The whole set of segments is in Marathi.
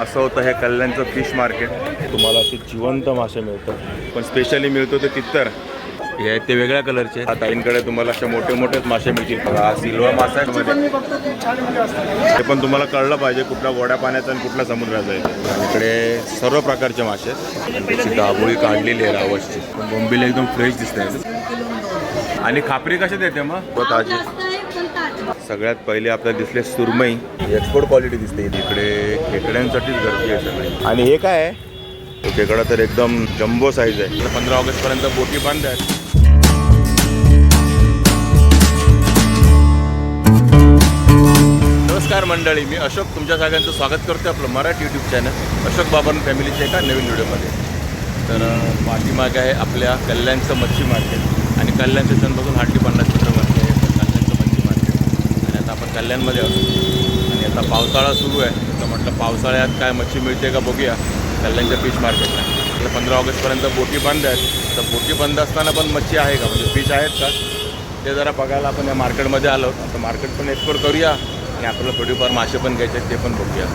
असं होतं हे कल्याणचं फिश मार्केट तुम्हाला असे जिवंत मासे मिळतात. पण स्पेशली मिळतो ते तित्तर. हे आहेत ते वेगळ्या कलरचे आहेत. ताईंकडे तुम्हाला असे मोठे मोठेच मासे मिळतील. बघा हा सिल्वा मासा आहे मध्ये. हे पण तुम्हाला कळलं पाहिजे कुठला गोड्या पाण्याचा आणि कुठला समुद्राचा आहे. ते. इकडे सर्व प्रकारचे मासे आहेत. दाबोळी काढलेली आहे रावसची. बोंबील एकदम फ्रेश दिसते आणि खापरी कशी देते मग? ताजी सगळ्यात पहिले आपल्याला दिसले सुरमई. एक्सपोर्ट क्वालिटी दिसते. इकडे खेकड्यांसाठीच गर्दी आहे सगळी. आणि हे काय आहे? खेकडा तर एकदम जम्बो साईज आहे. पंधरा ऑगस्ट पर्यंत बोटी बंद आहेत. नमस्कार मंडळी. मी अशोक. तुमच्या सगळ्यांचं स्वागत करतो आपलं मराठी यूट्यूब चॅनल अशोक बाबन फॅमिलीच्या एका नवीन व्हिडिओमध्ये. तर पाठीमागे आहे आपल्या कल्याणचं मच्छी मार्केट आणि कल्याण स्टेशनपासून हार्डली पन्नास किलोमीटरवरती आहे कल्याणचं मच्छी मार्केट आणि आता आपण कल्याणमध्ये आहोत. आणि आता पावसाळा सुरू आहे. तर म्हटलं पावसाळ्यात काय मच्छी मिळते का बघूया. कल्याणच्या फिश मार्केटला तर पंधरा ऑगस्टपर्यंत बोटी बंद आहेत. तर बोटी बंद असताना पण मच्छी आहे का? म्हणजे फिश आहेत का? ते जरा बघायला आपण या मार्केटमध्ये आलो. आता मार्केट पण एक्सप्लोर करूया. आणि आपल्याला थोडीफार मासे पण घ्यायचे आहेत ते पण बघूया.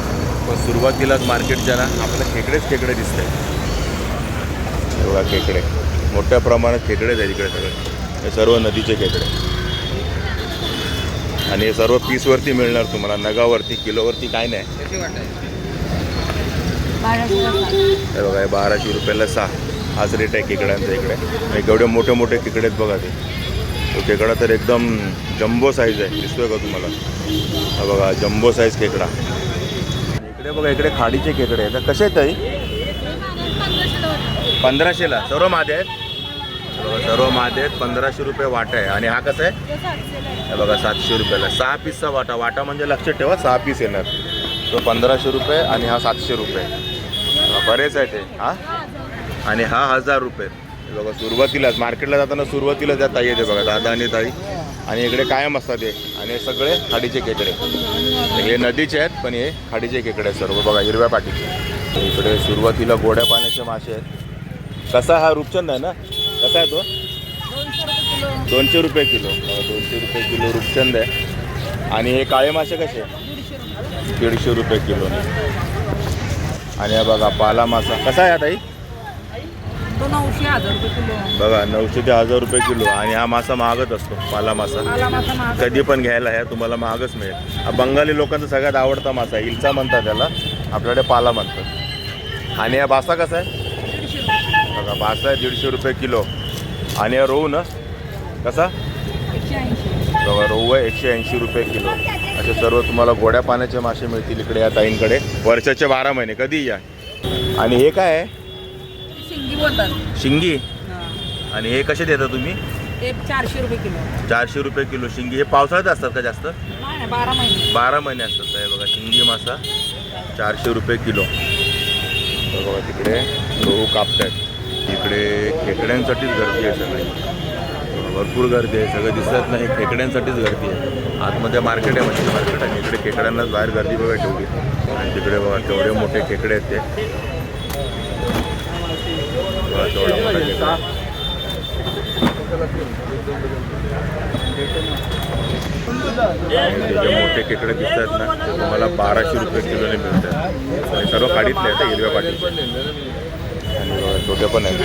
पण सुरुवातीलाच मार्केटच्या ना आपल्याला खेकडेच खेकडे दिसत आहेत एवढा खेकडे. मोठ्या प्रमाणात खेकडेच आहेत इकडे सगळे. हे सर्व नदीचे खेकडे. आणि हे सर्व पीसवरती मिळणार तुम्हाला. नगावरती किलोवरती काय नाही. हे बघा हे बाराशे रुपयाला सहा. हाच रेट आहे खेकड्यांचा इकडे. आणि केवढे मोठे मोठे खेकडे आहेत बघा ते. तो खेकडा तर एकदम जम्बो साईज आहे. दिसतोय का तुम्हाला? हा बघा जम्बो साईज खेकडा. इकडे बघा इकडे खाडीचे खेकडे आहेत. कसे आहेत ताई? पंधराशेला सर्व मादे आहेत? सर्व मादे आहेत. पंधराशे रुपये वाटा आहे. आणि हा कसा आहे? हे बघा सातशे रुपयाला. सहा पीसचा वाटा. वाटा म्हणजे लक्षात ठेवा सहा पीस येणार. तो पंधराशे रुपये आणि हा सातशे रुपये. बरेच आहे ते हा? आणि हा हजार रुपये. हे बघा सुरुवातीलाच. मार्केटला जाताना सुरुवातीला त्या ताई येते बघा दादा आणि ताई. आणि इकडे कायम असतात हे. आणि हे सगळे खाडीचे खेकडे हे नदीचे आहेत पण हे खाडीचे खेकडे आहेत सर्व. बघा हिरव्या पाठीचे इकडे सुरुवातीला गोड्या पाण्याचे मासे आहेत. कसा हा रूपचंद आहे ना? कसा आहे तो? दोनशे रुपये किलो. दोनशे रुपये किलो रूपचंद आहे. आणि हे काळे मासे कसे? दीडशे रुपये किलो. आणि हा बघा पाला मासा. कसा आहे हा ताई? बघा नऊशे ते हजार रुपये किलो. आणि हा मासा महागच असतो पाला मासा. कधी पण घ्यायला ह्या तुम्हाला महागच मिळेल. हा बंगाली लोकांचा सगळ्यात आवडता मासा इल्चा म्हणतात त्याला. आपल्याकडे पाला म्हणतात. आणि हा बासा कसा आहे? बघा बासा आहे दीडशे रुपये किलो. आणि रोहू ना? कसा? बघा रोहू आहे एकशे ऐंशी रुपये किलो. असे सर्व तुम्हाला गोड्या पाण्याचे मासे मिळतील इकडे या ताईंकडे. वर्षाचे बारा महिने कधी या. आणि हे काय आहे? शिंगी. आणि हे कसे देता तुम्ही? चारशे रुपये किलो. चारशे रुपये किलो शिंगी. हे पावसाळ्यात असतात का जास्त? बारा महिने. बारा महिने असतात हे बघा शिंगी मासा. चारशे रुपये किलो. बघा तिकडे रोहू कापतायत. इकडे खेकड्यांसाठीच गर्दी आहे सगळी. भरपूर गर्दी आहे सगळं दिसत नाही खेकड्यांसाठीच गर्दी आहे. आतमध्ये मार्केट आहे मच्छी मार्केट आणि इकडे खेकड्यांनाच बाहेर गर्दी बघा ठेवली आणि तिकडे बघा तेवढे मोठे खेकडे आहेत ते. जे मोठे खेकडे दिसतात ना मला तुम्हाला बाराशे रुपये किलोने मिळतात. आणि सर्व काढीतले आहेत हिरव्या पाठी छोटे पण आहेत.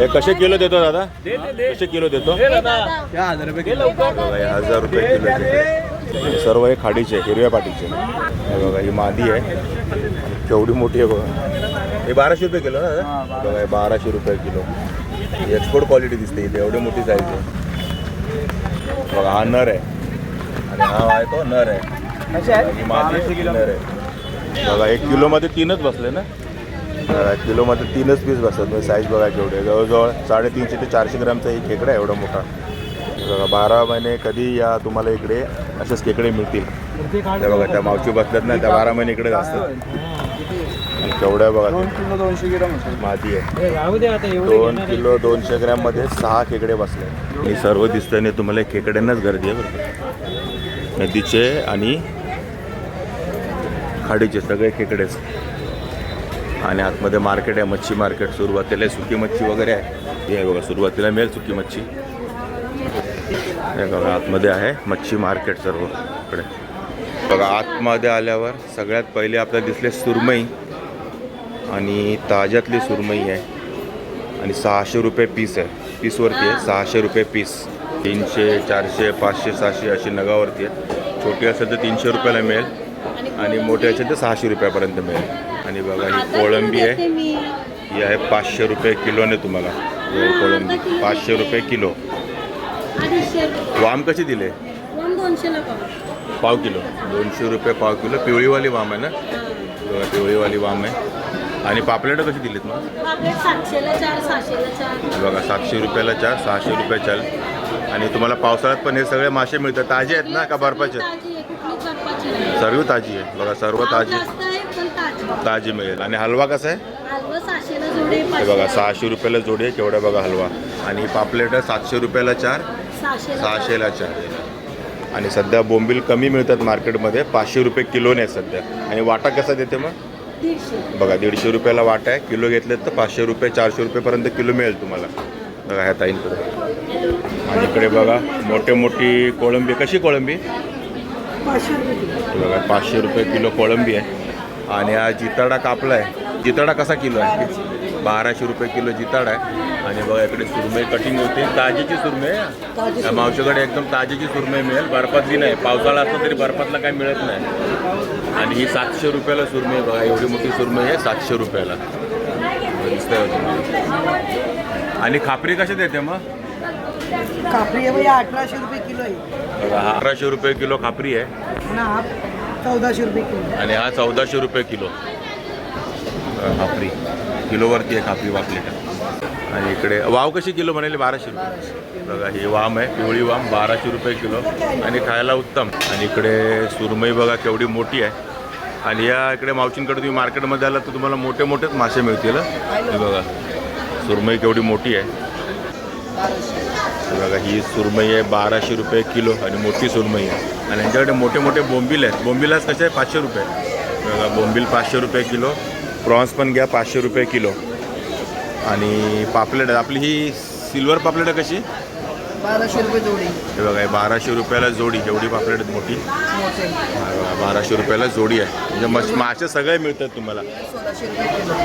हे कसे किलो देतो दादा? कसे किलो देतो? हजार रुपये किलो. हे सर्व हे खाडीचे हिरव्या पाटीचे हे बघा ही मादी आहे. केवढी मोठी आहे बघा. हे बाराशे रुपये किलो ना? बघा बाराशे रुपये किलो. एक्सपोर्ट क्वालिटी दिसते इथे. एवढी मोठी साईज आहे. बघा हा नर आहे. आणि हा आहे तो नर आहे. ही मादी नर आहे. बघा एक किलोमध्ये तीनच बसले ना? किलोमध्ये तीनच पीस बसतात. म्हणजे साईज बघा केवढी. जवळजवळ साडेतीनशे ते चारशे ग्रामचा एक खेकडा आहे एवढा मोठा. बघा बारा महिने कधी या तुम्हाला इकडे असेच खेकडे मिळतील. त्या बघा त्या मावशी बसल्यात ना त्या बारा महिने इकडे असतात. आणि केवढ्या बघा मादी आहे. दोन किलो दोनशे ग्रॅममध्ये सहा खेकडे बसले हे सर्व दिसताना तुम्हाला खेकड्यांनाच गर्दी आहे बरं का. नदीचे आणि खाडीचे सगळे खेकडेच. आणि आतमध्ये मार्केट आहे मच्छी मार्केट सुरुवातीला सुकी मच्छी वगैरे आहे. हे बघा सुरुवातीला मिळेल सुकी मच्छी. हे बघा आतमध्ये आहे मच्छी मार्केट सर्व इकडे. बघा आतमध्ये आल्यावर सगळ्यात पहिले आपल्याला दिसले सुरमई आणि ताज्यातली सुरमई आहे. आणि सहाशे रुपये पीस आहे. पीसवरती आहे सहाशे रुपये पीस. तीनशे चारशे पाचशे सहाशे अशी नगावरती आहे. छोटी असेल तर तीनशे रुपयाला मिळेल. आणि मोठी असेल तर सहाशे रुपयापर्यंत मिळेल. आणि बघा ही कोळंबी आहे. ही आहे पाचशे रुपये किलोने तुम्हाला. कोळंबी. पाचशे रुपये किलो. वाम कशी दिले? पाव. किलो. दोनशे रुपये पाव किलो. पिवळीवाली वाम आहे ना? बघा, पिवळीवाली वाम आहे. आणि पापलेटं कशी दिलीत मग? बघा सातशे रुपयाला चार सहाशे रुपये चाल आणि तुम्हाला पावसाळ्यात पण हे सगळे मासे मिळतात. ताजे आहेत ना का बर्फाचे सर्व ताजी आहे. बघा सर्व ताजी. ताजी मिळेल. आणि हलवा कसा आहे? हलवा सहाशेला जोडे हे बघा सहाशे रुपयाला जोडी आहे केवढा बघा हलवा. आणि पापलेट सातशे रुपयाला चार. सहाशेला चार. आणि सध्या बोंबील कमी मिळतात मार्केटमध्ये. पाचशे रुपये किलोने आहेत सध्या. आणि वाटा कसा देते मग? बघा दीडशे रुपयाला वाटा आहे. किलो घेतलेत तर पाचशे रुपये चारशे रुपयेपर्यंत किलो मिळेल तुम्हाला. बघा ह्या ताईंकडे आणि इकडे बघा मोठे मोठी कोळंबी. कशी कोळंबी? बघा पाचशे रुपये किलो कोळंबी आहे. आणि हा जिताडा कापला आहे. जिताडा कसा किलो आहे? बाराशे. रुपये किलो जिताडा आहे. आणि बघा इकडे सुरमई कटिंग होते. ताजीची सुरमई मावशीकडे एकदम ताजीची सुरमई मिळेल. बर्फातली नाही. पावसाळा असला तरी बर्फातला काही मिळत नाही. आणि ही सातशे रुपयाला सुरमई आहे. बघा एवढी मोठी सुरमई आहे सातशे रुपयाला. आणि खापरी कशा देते मग? कापडी आहे भैया अठराशे रुपये किलो आहे. बघा हा अकराशे रुपये किलो खापरी आहे. आणि हा चौदाशे रुपये किलो. आणि हा चौदाशे रुपये किलो. अ, खापरी किलोवरती आहे खापरी वापलेट आणि इकडे वाव कशी किलो म्हणाले? बाराशे रुपये. बघा ही वाम आहे पिवळी वाम बाराशे रुपये किलो. आणि खायला उत्तम. आणि इकडे सुरमई बघा केवढी मोठी आहे. आणि या इकडे मावशींकडे तुम्ही मार्केटमध्ये आलात तर तुम्हाला मोठे मोठेच मासे मिळतील. हं. हे बघा सुरमई केवढी मोठी आहे. बघा ही सुरमई आहे बाराशे रुपये किलो आणि मोठी सुरमई आहे. आणि यांच्याकडे मोठे मोठे बोंबील आहेत. बोंबीलाच कसे आहे पाचशे रुपये. बघा बोंबील पाचशे रुपये किलो. प्रॉन्स पण घ्या पाचशे रुपये किलो. आणि पापलेट आहे. आपली ही सिल्वर पापलेट आहे कशी? बाराशे रुपये जोडी. हे बघा बाराशे रुपयाला जोडी एवढी पापलेट मोठी. मोठे. बाराशे रुपयाला जोडी आहे. म्हणजे मस मासे सगळे मिळतात तुम्हाला.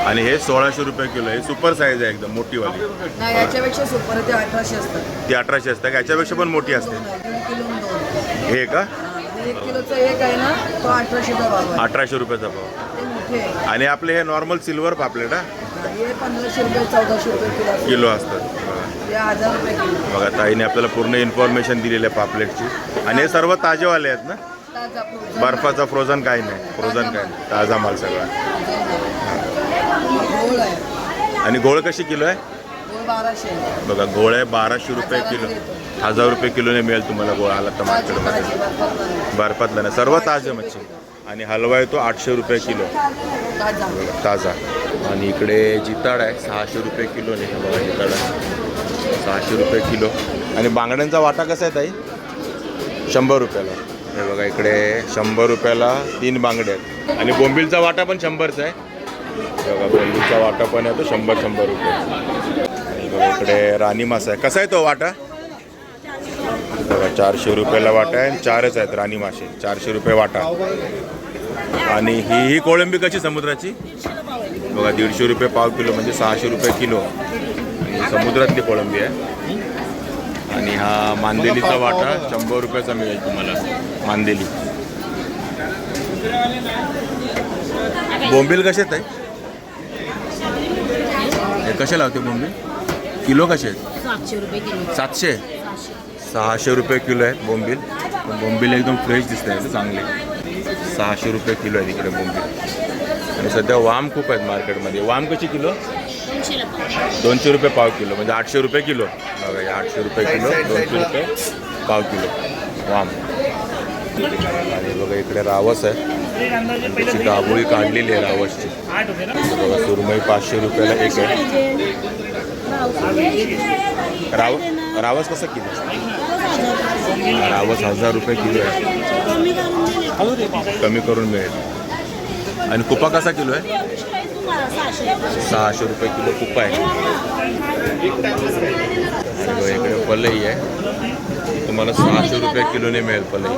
आणि हे सोळाशे रुपये किलो हे सुपर साईज आहे एकदम मोठीवाली. नाही याच्यापेक्षा सुपर ते अठराशे असतात. ती अठराशे असते का याच्यापेक्षा पण मोठी असते? हे का? अठराशे रुपयाचा भाव. मोठे आणि आपले हे नॉर्मल सिल्वर पापलेट हा? हे पंधराशे रुपये चौदाशे रुपये किलो असतात. बघा. ताईने आपल्याला पूर्ण इन्फॉर्मेशन दिलेली आहे पापलेटची. आणि हे सर्व ताजेवाले आहेत ना. बर्फाचा फ्रोझन काही नाही. फ्रोझन काही नाही. ताजा माल सगळा. आणि गोळ कशी किलो आहे. बघा गोळ आहे बाराशे रुपये किलो. हजार रुपये किलोने मिळेल तुम्हाला गोळ. आला तर मार्केटमध्ये बर्फातला नाही. सर्व ताजे मच्छी. आणि हलवा आहे तो आठशे रुपये किलो. ताजा. ताजा. आणि इकडे जिताड आहे सहाशे रुपये किलोने. हे बघा जिताड. आहे सहाशे रुपये किलो. आणि बांगड्यांचा वाटा कसा आहे ताई? शंभर रुपयाला. हे बघा इकडे शंभर रुपयाला तीन बांगडे आहेत. आणि बोंबिलचा वाटा पण शंभरचा आहे. बघा बोंबिलचा वाटा पण आहे तो शंभर शंभर रुपये. आणि बघा इकडे राणी मासा आहे. कसा आहे तो वाटा? बघा चारशे रुपयाला वाटा आहे आणि चारच आहेत राणी मासे. चारशे रुपये वाटा. आणि ही ही कोळंबी कशी समुद्राची? बघा दीडशे रुपये पाव किलो म्हणजे सहाशे रुपये किलो. समुद्रातली कोळंबी आहे. आणि हा मांदेलीचा वाटा शंभर रुपयाचा मिळेल तुम्हाला. मांदेली. बोंबील कसे आहेत ताई? हे कसे लावते बोंबील? किलो कसे आहेत? सातशे रुपये किलो. सातशे? सहाशे रुपये किलो आहेत बोंबील. पण बोंबील एकदम फ्रेश दिसत आहे चांगले. सहाशे रुपये किलो आहे तिकडे बोंबील. आणि सध्या वाम खूप आहेत मार्केटमध्ये. वाम कशी किलो? दोनशे रुपये पाव किलो म्हणजे आठशे रुपये किलो. बघा आठशे रुपये किलो दोनशे रुपये पाव किलो. वाम. आणि बघा इकडे रावस आहे. त्याची दाबोळी काढलेली आहे रावसची. बघा सुरमई पाचशे रुपयाला एक आहे. राव रावस कसा किलो? रावस हजार रुपये किलो आहे. कमी करून मिळेल. आणि कुपा कसा किलो आहे? सहाशे रुपये किलो कुप्पा आहे. आणि बघा इकडे पलई आहे. तुम्हाला सहाशे रुपये किलोने मिळेल पलई.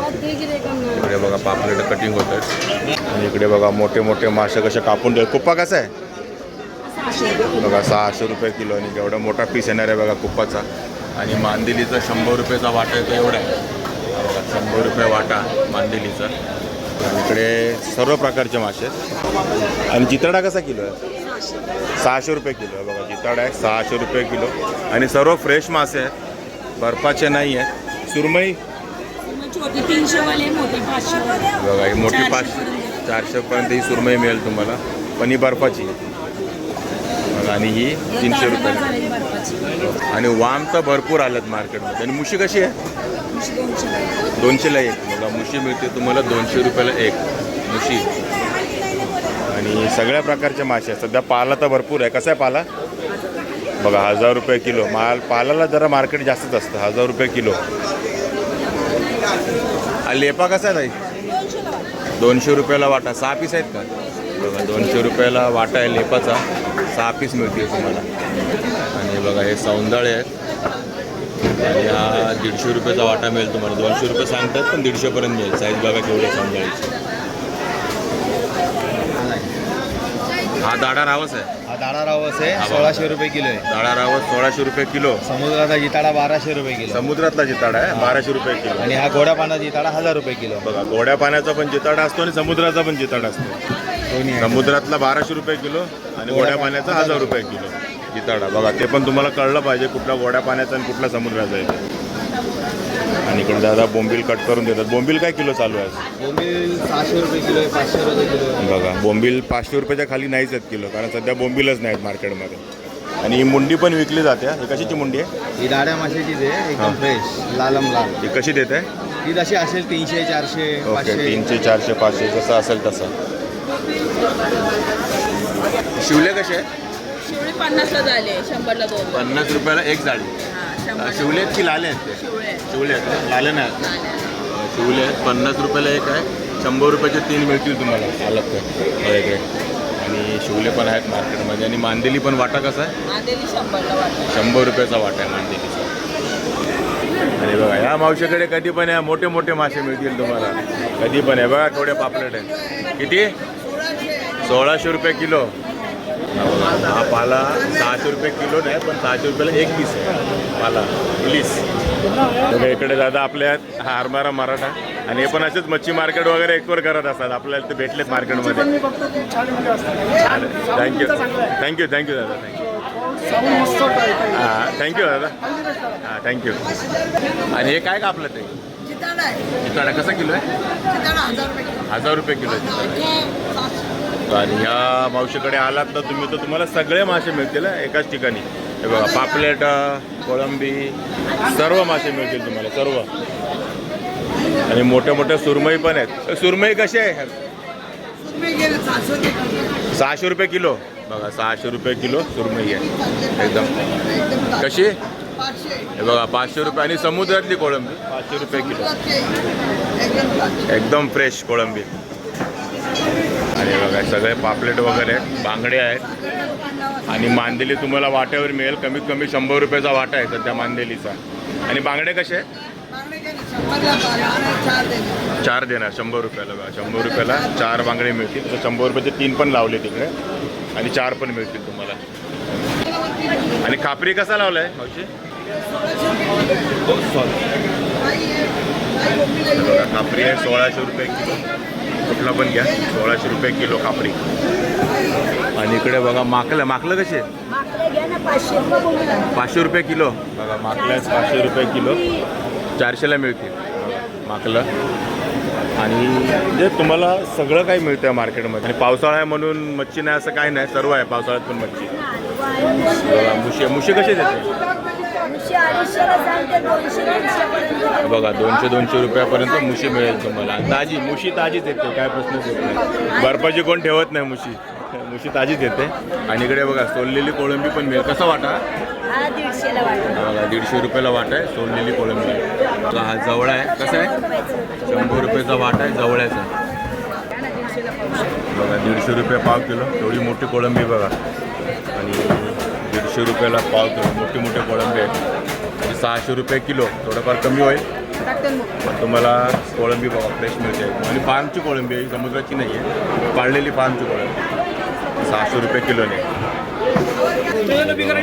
इकडे बघा पापलेट कटिंग होत आणि इकडे बघा मोठे मोठे मासे कसे कापून ठेव कुप्पा कसा आहे? बघा सहाशे रुपये किलो. आणि एवढा मोठा पीस येणार आहे बघा कुप्पाचा आणि मांदिलीचा शंभर रुपयेचा वाटा येतो एवढा आहे. बघा शंभर रुपये वाटा मांदिलीचा. आणि इकडे सर्व प्रकारचे मासे आहेत. आणि जितडा कसा किलो आहे? सहाशे रुपये किलो आहे बघा जिताड आहे सहाशे रुपये किलो. आणि सर्व फ्रेश मासे आहेत. बर्फाचे नाही आहेत. सुरमई? बघा ही मोठी पाच पर्यंत. चारशेपर्यंत ही सुरमई मिळेल तुम्हाला. पण ही बर्फाची आहे. आणि ही तीनशे रुपये आणि वाम तर भरपूर आलेत मार्केटमध्ये. आणि मुशी कशी आहे. दोनशेला एक. बघा मुशी मिळते तुम्हाला दोनशे रुपयाला एक मुशी. आणि सगळ्या प्रकारचे मासे आहेत. सध्या पाला तर भरपूर आहे. कसा आहे पाला? बघा हजार रुपये किलो. माल पालाला जरा मार्केट जास्तच असतं. हजार रुपये किलो. लेपा कसा आहे ताई? दोनशे रुपयाला वाटा. सहा पीस आहेत का? बघा दोनशे रुपयाला वाटा आहे लेपाचा. सहा पीस मिळतील तुम्हाला. आणि बघा हे सौंदाळे आहेत. आणि हा दीडशे रुपयाचा वाटा मिळेल तुम्हाला. दोनशे रुपये सांगतात पण दीडशेपर्यंत मिळेल. साईज बघा केवढी आहे सौंदाळीची. हा दाडा रावस आहे. हा दाणा रावस आहे. सोळाशे रुपये किलो आहे. दाडा रावस सोळाशे रुपये किलो. समुद्राचा जिताडा बाराशे रुपये किलो. समुद्रातला जिताडा आहे बाराशे रुपये किलो. आणि हा गोड्या पाण्याचा जिताडा हजार रुपये किलो. बघा गोड्या पाण्याचा पण जिताडा असतो आणि समुद्राचा पण जिताडा असतो. समुद्रातला बाराशे रुपये किलो आणि गोड्या पाण्याचा हजार रुपये किलो. जिताडा. बघा ते पण तुम्हाला कळलं पाहिजे कुठला गोड्या पाण्याचा आणि कुठला समुद्राचा आहे ते. आणि इकडे दादा बोंबील कट करून देतात. बोंबील काय किलो चालू आहे? बोंबील सहाशे रुपये किलो आहे पाचशे रुपये किलो बघा बोंबील पाचशे रुपयाच्या खाली नाहीच आहेत किलो कारण सध्या बोंबीलच नाहीत मार्केटमध्ये. आणि ही मुंडी पण विकली जाते ही. कशाची मुंडी आहे? ही दाड्या माशाचीच आहे हा. एकदम फ्रेश लालम लाल. ही कशी देत? आहे ही जशी असेल तीनशे चारशे ओके पाचशे. तीनशे चारशे पाचशे जसं असेल तसं. शिवले कसे? शिवळी पन्नासला झाले शंभरला दोन. पन्नास रुपयाला एक जाळी. शिवले आहेत की लाले आहेत ते? शिवळे शिवले आहेत? लाले नाही आहेत. शिवले आहेत. पन्नास रुपयाला एक आहे. शंभर रुपयाचे तीन मिळतील तुम्हाला. ते इकडे आणि शिवले पण आहेत मार्केटमध्ये. आणि मांदेली पण वाटा कसा आहे? आलेली शंभरला वाटत शंभर रुपयाचा वाटा आहे मांदेलीचा. आणि बघा या मावशीकडे कधी पण या मोठे मोठे मासे मिळतील तुम्हाला. कधी पण आहे बघा थोडे पापलेट आहे किती? सोळाशे रुपये किलो. हा पाला सहाशे रुपये किलो नाही पण सहाशे रुपयाला एक पीस आहे. पाला प्लीज बघा इकडे दादा आपल्या आहेत हा आरमारा मराठा. आणि हे पण असेच मच्छी मार्केट वगैरे एक्सप्लोर करत असतात. आपल्याला ते भेटलेत मार्केटमध्ये thank you thank you thank you दादा. थँक्यू हां थँक्यू दादा. हां थँक्यू आणि हे काय का आपलं ते जिताडा कसा किलो आहे? हजार रुपये किलो. आहे आणि ह्या मावशीकडे आलात तर तुम्ही तर तुम्हाला सगळे मासे मिळतील एकाच ठिकाणी. हे बघा पापलेट कोळंबी सर्व मासे मिळतील तुम्हाला सर्व. आणि मोठ्या मोठ्या सुरमई पण आहेत. सुरमई कशी आहे? सहाशे रुपये किलो. बघा सहाशे रुपये किलो सुरमई आहे. एकदम. कशी? हे बघा पाचशे रुपये. आणि समुद्रातली कोळंबी पाचशे रुपये किलो. एकदम फ्रेश कोळंबी. हे बघा सगळे पापलेट वगैरे आहेत बांगडे आहेत. आणि मांदेली तुम्हाला वाट्यावर मिळेल. कमीत कमी शंभर रुपयाचा वाटा आहे सध्या मांदेलीचा. आणि बांगडे कसे आहेत? चार देणार शंभर रुपयाला बघा शंभर रुपयाला चार बांगडे मिळतील. तर शंभर रुपयाचे तीन पण लावले तिकडे. आणि चार पण मिळतील तुम्हाला. आणि खापरी कसा लावलाय मावशी? बघा, खापरी आहे सोळाशे रुपये किलो. कुठला पण घ्या. सोळाशे रुपये किलो खापरी आणि इकडे बघा माकलं. माकलं कसे पाचशे रुपये किलो. बघा माकलं आहेत पाचशे रुपये किलो. चारशेला मिळतील. माकलं. आणि म्हणजे तुम्हाला सगळं काही मिळतं आहे मार्केटमध्ये. आणि पावसाळा आहे म्हणून मच्छी नाही असं काही नाही. सर्व आहे. पावसाळ्यात पण मच्छी. बघा मुशी मुशी कशी देते. बघा दोनशे दोनशे रुपयापर्यंत मुशी मिळेल तुम्हाला. ताजी मुशी ताजीच येते काय प्रश्नच येत नाही. बर्फाची कोण ठेवत नाही मुशी. मुशी ताजीच येते. आणि इकडे बघा सोललेली कोळंबी पण मिळेल. कसा वाटा? हा बघा दीडशे रुपयाला वाटा आहे सोललेली कोळंबी. बघा हा जवळ आहे. कसा आहे? शंभर रुपयाचा. वाटा आहे जवळ्याचा. बघा दीडशे रुपये पाव किलो. एवढी मोठी कोळंबी बघा. आणि दीडशे रुपयाला पाव किलो. मोठी मोठी कोळंबी आहे सहाशे रुपये किलो. थोडंफार कमी होईल. तुम्हाला कोळंबी बघा फ्रेश मिळते. आणि फार्मची कोळंबी आहे समुद्राची नाही आहे. पाळलेली फार्मची कोळंबी. सहाशे रुपये किलोने.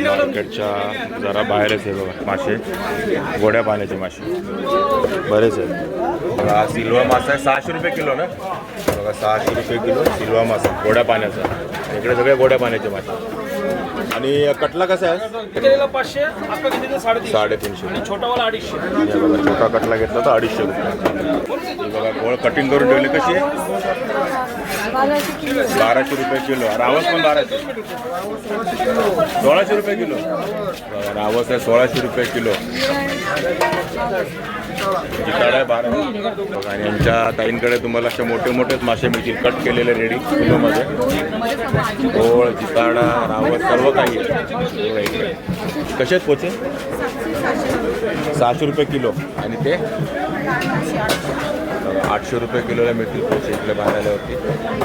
मार्केटच्या जरा बाहेरच आहे बघा मासे. गोड्या पाण्याचे मासे. बरेच आहेत. बघा सिल्वा मासा आहे सहाशे रुपये किलो ना? बघा सहाशे रुपये किलो सिल्वा मासा गोड्या पाण्याचा. इकडे सगळे गोड्या पाण्याचे मासे. आणि कटला कसा आहे? केलेला पाचशे अक्का किती साडेतीन साडेतीनशे. आणि छोटावाला अडीचशे. हे बघा छोटा कटला घेतला तर अडीचशे रुपये. ही बघा गोळ कटिंग करून ठेवली कशी आहे? बाराशे रुपये किलो. रावस पण बाराशे. सोळाशे रुपये किलो. रावस आहे सोळाशे रुपये किलो. आहे बारा. बघा, आणि यांच्या ताईंकडे तुम्हाला असे मोठे मोठेच मासे मिळतील. कट केलेले रेडी किलोमध्ये. गोळ जिताडा रावस सर्व काही आहे. कसे आहेत पोचे? सहाशे रुपये किलो. आणि ते? आठशे रुपये किलोला मिळतील पोचे इकडे बाहेर आल्यावरती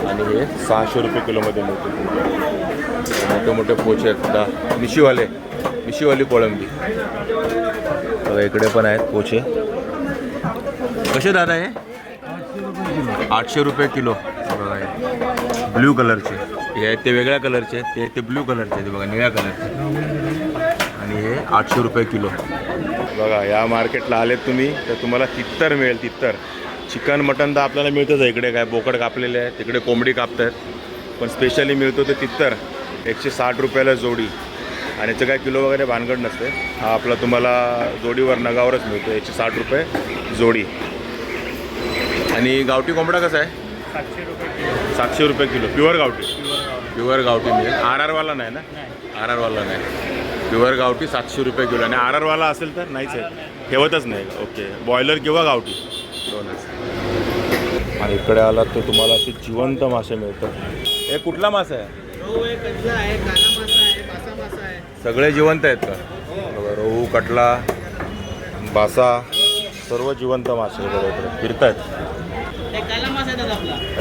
आणि हे सहाशे रुपये किलोमध्ये मिळतील मोठे मोठे पोचे आहेत. दा मिशीवाले. मिशीवाली कोळंबी. इकडे पण आहेत पोचे. कसे दादा हे? आठशे रुपये किलो. ब्ल्यू कलरचे. हे आहेत ते वेगळ्या कलरचे आहेत. ते आहेत ते ब्ल्यू कलरचे आहेत. बघा निळ्या कलरचे आणि हे आठशे रुपये किलो. बघा या मार्केटला आलेत तुम्ही तर तुम्हाला तित्तर मिळेल तित्तर. चिकन मटन तर आपल्याला मिळतंच आहे. इकडे काय बोकड कापलेले आहे तिकडे कोंबडी कापतात पण स्पेशली मिळतो ते तित्तर एकशे साठ रुपयाला जोडी. आणि याचं काय किलो वगैरे भानगड नसते. हा आपला तुम्हाला जोडीवर नगावरच मिळतो एकशे साठ रुपये जोडी. आणि गावठी कोंबडा कसा आहे? सातशे रुपये किलो. प्युअर गावठी. प्युअर गावठी. मिळेल आर आरवाला नाही ना? आर आरवाला नाही. प्युअर गावठी सातशे रुपये किलो. आणि आर आरवाला असेल तर नाहीच आहे. ठेवतच नाही. ओके. बॉयलर किंवा गावठी. दोनच. आणि इकडे आलात तर तुम्हाला असे जिवंत मासे मिळतात. हे कुठला मासा आहे? सगळे जिवंत आहेत का? बघा रोहू कटला बासा सर्व जिवंत मासे बघा इकडे फिरतायत.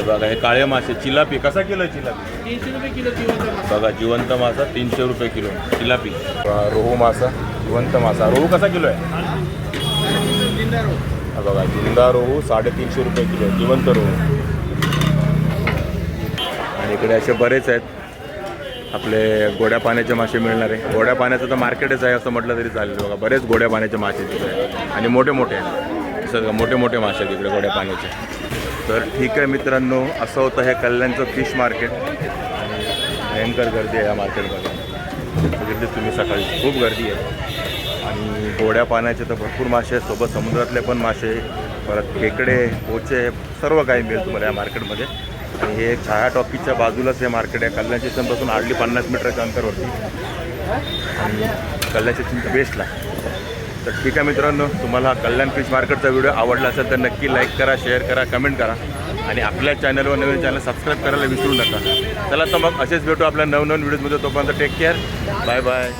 हे बघा हे काळे मासे चिलापी. कसा किलो चिलापी? तीनशे रुपये किलो बघा जिवंत मासा तीनशे रुपये किलो. चिलापी. रोहू मासा जिवंत मासा. रोहू कसा किलो आहे? हा बघा जिंदा रोहू साडेतीनशे रुपये किलो आहे, जिवंत रोहू. आणि इकडे असे बरेच आहेत. आपले गोड्या पाण्याचे मासे मिळणारे. गोड्या पाण्याचं तर मार्केटच आहे असं म्हटलं तरी चालेल. बघा बरेच गोड्या पाण्याचे मासे तिथे आहेत. आणि मोठे मोठे आहेत बघा, मोठे मोठे मासे आहेत इकडे गोड्या पाण्याचे. तर ठीक आहे मित्रांनो असं होतं हे कल्याणचं फिश मार्केट आणि भयंकर गर्दी आहे या मार्केटमध्ये तुम्ही सकाळी खूप गर्दी आहे. आणि गोड्या पाण्याचे तर भरपूर मासे आहेत. सोबत समुद्रातले पण मासे परत खेकडे पोचे सर्व काही मिळेल तुम्हाला या मार्केटमध्ये आणि हे छाया टॉकीजच्या बाजूलाच हे मार्केट आहे. कल्याण स्टेशनपासून आडली पन्नास मीटरच्या अंतरवरती. आणि कल्याण स्टेशनच्या बेस्टला तर ठीक आहे मित्रांनो तुम्हाला कल्याण फिश मार्केटचा व्हिडिओ आवडला असेल तर नक्की लाईक करा शेअर करा कमेंट करा. आणि आपल्या चॅनलवर नवीन चॅनल सबस्क्राईब करायला विसरू नका. चला तर मग असेच भेटू आपल्या नवनवीन व्हिडिओजमध्ये तोपर्यंत टेक केअर बाय बाय